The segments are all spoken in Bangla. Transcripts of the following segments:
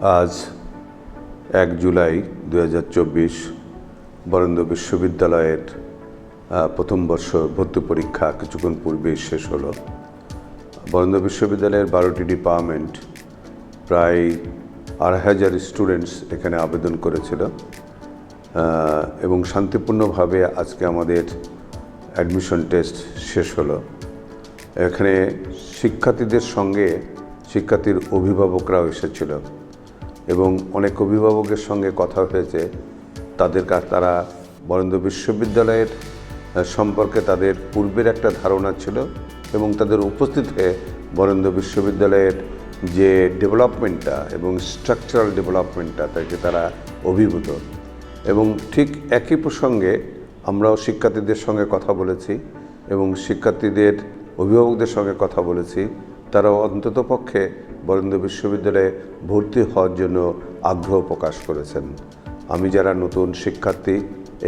আজ এক জুলাই দু হাজার চব্বিশ বরেন্দ্র বিশ্ববিদ্যালয়ের প্রথম বর্ষ ভর্তি পরীক্ষা কিছুক্ষণ পূর্বেই শেষ হলো। বরেন্দ্র বিশ্ববিদ্যালয়ের বারোটি ডিপার্টমেন্ট প্রায় আড়াই হাজার স্টুডেন্টস এখানে আবেদন করেছিল। এবং শান্তিপূর্ণভাবে আজকে আমাদের অ্যাডমিশন টেস্ট শেষ হলো। এখানে শিক্ষার্থীদের সঙ্গে শিক্ষার্থীর অভিভাবকরাও এসেছিল। এবং অনেক অভিভাবকের সঙ্গে কথা হয়েছে। তাদের কা- তারা বরেন্দ্র বিশ্ববিদ্যালয়ের সম্পর্কে তাদের পূর্বের একটা ধারণা ছিল এবং তাদের উপস্থিত হয়ে বরেন্দ্র বিশ্ববিদ্যালয়ের যে ডেভেলপমেন্টটা এবং স্ট্রাকচারাল ডেভেলপমেন্টটা তাকে তারা অভিভূত। এবং ঠিক একই প্রসঙ্গে আমরাও শিক্ষার্থীদের সঙ্গে কথা বলেছি এবং শিক্ষার্থীদের, অভিভাবকদের সঙ্গে কথা বলেছি। তারাও অন্ততপক্ষে বরেন্দ্র বিশ্ববিদ্যালয়ে ভর্তি হওয়ার জন্য আগ্রহ প্রকাশ করেছেন। আমি যারা নতুন শিক্ষার্থী,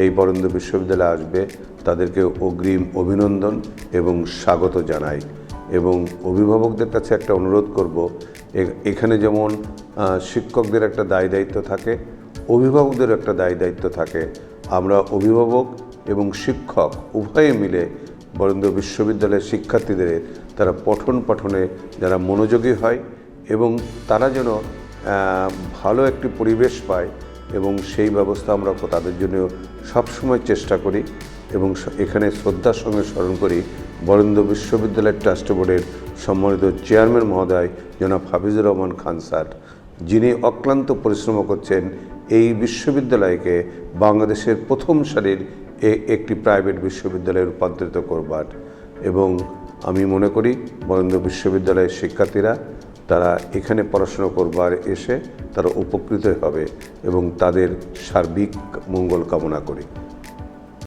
এই বরেন্দ্র বিশ্ববিদ্যালয়ে আসবে, তাদেরকে অগ্রিম অভিনন্দন এবং স্বাগত জানাই এবং অভিভাবকদের কাছে একটা অনুরোধ করব এখানে যেমন শিক্ষকদের একটা দায় দায়িত্ব থাকে, অভিভাবকদের একটা দায় দায়িত্ব থাকে, আমরা অভিভাবক এবং শিক্ষক উভয়ে মিলে বরেন্দ্র বিশ্ববিদ্যালয়ের শিক্ষার্থীদের তারা পঠন পাঠনে যারা মনোযোগী হয় এবং তারা যেন ভালো একটি পরিবেশ পায় এবং সেই ব্যবস্থা আমরা তাদের জন্য সবসময় চেষ্টা করি এবং এখানে শ্রদ্ধার সঙ্গে স্মরণ করি বরেন্দ্র বিশ্ববিদ্যালয়ের ট্রাস্ট বোর্ডের সম্মানিত চেয়ারম্যান মহোদয় জনাব হাফিজুর রহমান খান স্যার, যিনি অক্লান্ত পরিশ্রম করছেন এই বিশ্ববিদ্যালয়কে বাংলাদেশের প্রথম সারির একটি প্রাইভেট বিশ্ববিদ্যালয়ে রূপান্তরিত করবার। এবং আমি মনে করি বরেন্দ্র বিশ্ববিদ্যালয়ের শিক্ষার্থীরা তারা এখানে পড়াশোনা করবার এসে তারা উপকৃত হবে এবং তাদের সার্বিক মঙ্গল কামনা করি।